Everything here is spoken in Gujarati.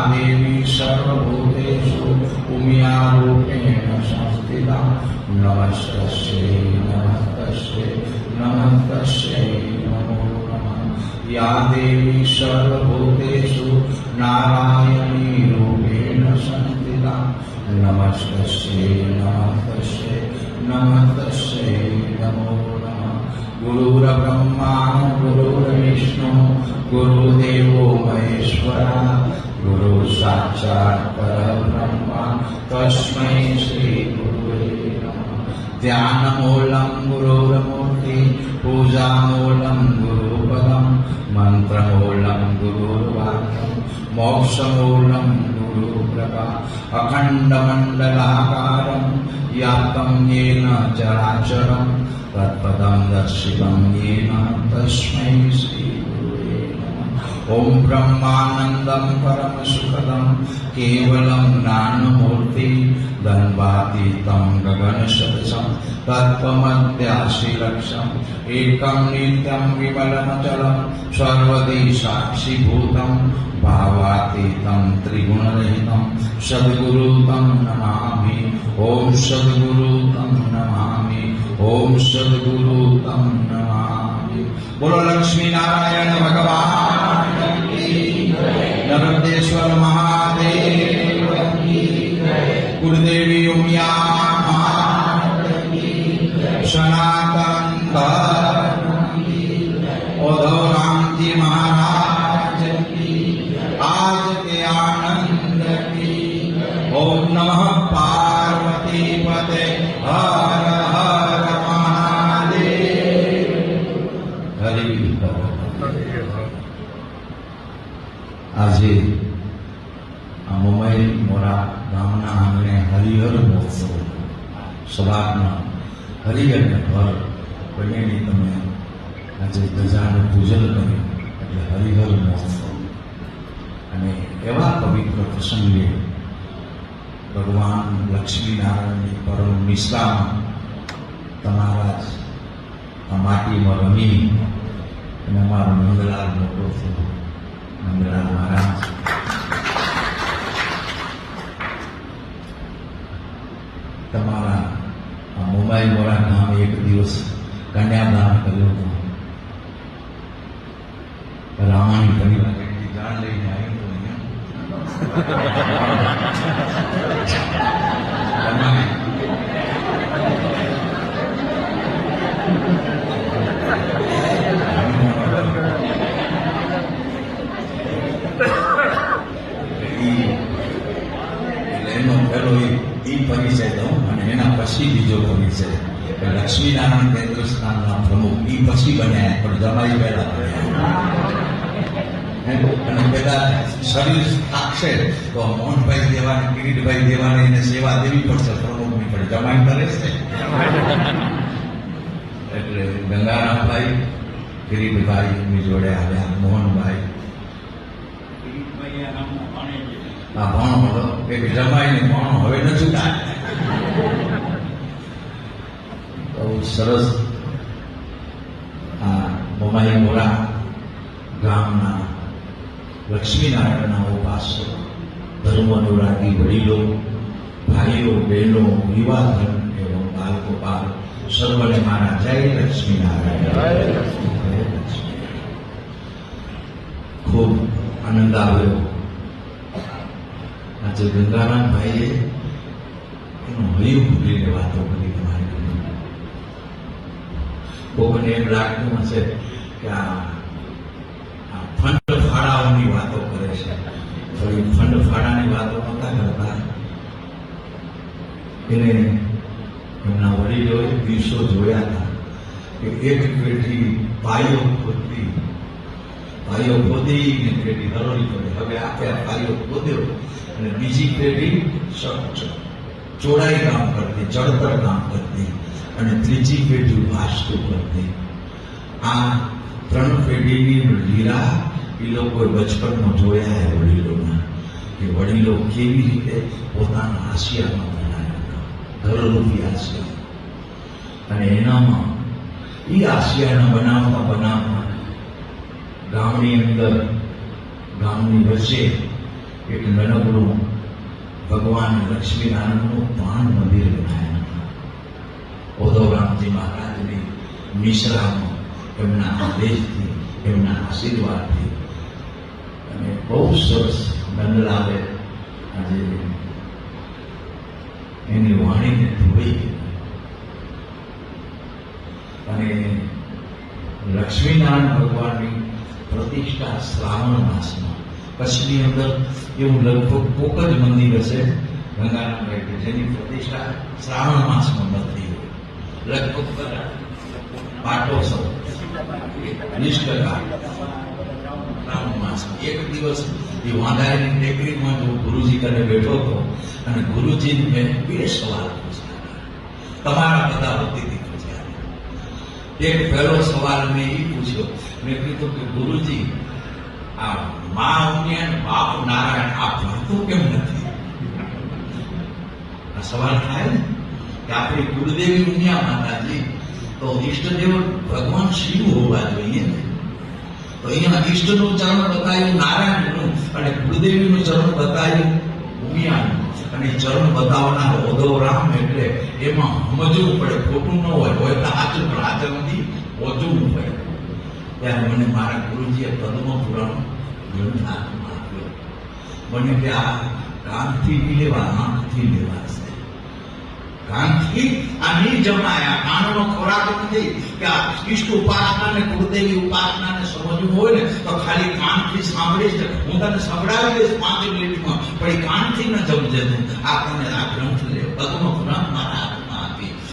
देवी सर्वभूतेषु उमियारूपेण संस्थिता नमस्तस्यै नमस्तस्यै नमस्तस्यै नमो नमः या देवी सर्वभूतेषु नारायणी रूपेण संस्थिता नमस्तस्यै नमस्तस्यै नमस्तस्यै नमो नमः गुरुर्ब्रह्मा गुरुर्विष्णु गुरुदेवो महेश्वरा ગુરુ સાક્ષાત પરબ્રહ્મા તસ્મૈ શ્રી ગુરુવે ધ્યાનમૂલમ ગુરુર્મૂર્તિ પૂજામૂલમ ગુરુપદમ મંત્રમૂલમ ગુરુર્વાક્યમ મોક્ષમૂલમ ગુરુપ્રભા અખંડમંડલાકારમ વ્યાપ્તમ યેન ચરાચરમ તત્પદમ દર્શિતમ યેન તસ્મૈ શ્રી ॐ ब्रह्मानन्दं परमसुखदं केवलं ज्ञानमूर्ति दन्वातीतं गगनसदृशं तत्त्वमध्याशिलक्षम् एकं नित्यं विमलमचलं सर्वदी साक्षिभूतं भावातीतं त्रिगुणरहितं सद्गुरु तं नमामि। ॐ सद्गुरु तं नमामि। ॐ सद्गुरु तं नमामि। बोलो लक्ष्मी नारायण भगवान સિદ્ધેશ્વર મહાદેવ કુળદેવી ઉમિયા સનાતન ઓધવ રામજી મહારાજ આજ કે આનંદ ઓમ નમઃ પાર્વતી પતે હર હર મહાદેવ હરિ આજે મુંબઈ, મોરા, ગામના આંગણે હરિહર મહોત્સવ. સવારના હરિહરને ઘર બંનેની તમે આજે ધજાનું પૂજન કર્યું એટલે હરિહર મહોત્સવ. અને એવા પવિત્ર પ્રસંગે ભગવાન લક્ષ્મીનારાયણની પરમ નિષ્ઠામાં તમારા જ આ માટીમાં રમી અને અમારો નંદલાલ મોટો થયો. નંદલાલ મહારાજ. તમારા, આ મુંબઈ મોરા ગામ એક દિવસ કન્યાદાન કર્યો હતો. રામાયણ એટલી જાણ લઈને આવ્યો હતો અહીંયા રામાણી ઈ- એટલે એનો પહેલો ઈ- ઈ પરિચય દઉં અને એના પછી બીજો પરિચય કે લક્ષ્મીનારાયણ કેન્દ્ર સ્થાનના પ્રમુખ. ઈ પછી બન્યા પણ જમાઈ પહેલા બન્યા. અને પેલા શરીર થાકશે તો મોહનભાઈ દેવાને કિરીટભાઈ દેવાની એને સેવા દેવી પડશે પ્રમુખની પણ જમાઈ કરે છે. એટલે ગંગારામભાઈ કિરીટભાઈ એમની જોડે આવ્યા મોહનભાઈ. આ ભણો હતો જમાઈ જમાઈને ભણો હવે નથી કાંઈ સરસ, આ મોમાઈ મોરા ગામના લક્ષ્મીનારાયણના ઉપાસકો ધર્મ અનુરાગી વડીલો, ભાઈઓ, બહેનો યુવા ધર્મ એવો બાળકો, બાળ, સર્વને મારા જય લક્ષ્મીનારાયણ. ખૂબ આનંદ આવ્યો. આજે ગંગારામ ભાઈએ એનું હયું ભૂલીને વાતો કરી તમારી જોડે. એમ લાગતું હશે કે આ ફંડ ફાળાઓની વાતો કરે છે. થોડી ફંડ ફાળાની વાતો નહોતા કરતા. એને એમના વડીલોએ દિવસો જોયા હતા કે એક પેઢી પાયો ખોદતી, પાયો ખોદીને પેઢી હરોળી પડે હવે આપે આ પાયો ખોદ્યો અને બીજી પેઢી ચોડાઈ કામ કરતી ચડતર કામ કરતી. અને ત્રીજી પેઢી વાસ્તુ કરતી. આ ત્રણ પેઢીની લીલા એ લોકોએ બચપનમાં જોયા હે વડીલોના કે વડીલો કેવી રીતે પોતાના આશિયામાં બનાવ્યા ઘરરૂપી આશિયા. અને એનામાં એ આશિયાના બનાવતા બનાવતા ગામની અંદર, ગામની વચ્ચે એક નાનકડું ભગવાન લક્ષ્મીનારાયણનું પાન મંદિર બનાવ્યા. હતા ઉદ્ધવરામજી મહારાજની મિશ્રામાં એમના આદેશથી એમના આશીર્વાદથી અને બહુ સરસ નંદલાલે આજે એની વાણીને ધોઈ અને લક્ષ્મીનારાયણ ભગવાનની પ્રતિષ્ઠા શ્રાવણ માસમાં કચ્છની અંદર એવું લગભગ કોક જ મંદિર હશે ગંગાના જેની પ્રતિષ્ઠા શ્રાવણ માસમાં બનતી બધા પાટોત્સવ એક દિવસ એ વાંધારીની ટેકરીમાં જો ગુરુજી કને બેઠો હતો અને ગુરુજીને મેં બે સવાલ પૂછ્યા. તમારા બધા વતીથી પૂછ્યા. એક પહેલો સવાલ મેં એ પૂછ્યો. મેં કીધું કે ગુરુજી, આ મા અન્ય બાપ નારાયણ, આ ભણતું કેમ નથી? આ સવાલ થાય ને? કે આપણી કુળદેવી ઉમિયા માતાજી, તો ઈષ્ટદેવ ભગવાન શિવ હોવા જોઈએ ને? તો અહીંયા ઈષ્ટનું ચરણ બતાવ્યું, નારાયણનું, અને કુળદેવીનું ચરણ બતાવ્યું ઉમિયાનું. અને ચરણ બતાવનાર ઉદ્ધવ રામ એટલે એમાં સમજવું પડે, ખોટું ન હોય હોય તો સાચું, પણ નથી ઓછું પડે. ત્યારે મને મારા ગુરુજીએ પદ્મ પુરાણ ગ્રંથ હાથમાં આપ્યો. મને કે આ કાનથી લેવા, આંખથી લેવા છે. કાનથી આ નિર્જમાયા માનવનો ખોરાક નથી કે આ ઈષ્ટ ઉપાસના ને કુળદેવી ઉપાસના ને સમજવું હોય ને, તો ખાલી કાનથી સાંભળીશ હું તને સંભળાવી દઈશ પાંચ મિનિટમાં, પણ એ કાનથી ન જમજે તું. આપણને આ ગ્રંથ લે પદ્મ ગ્રંથ મારા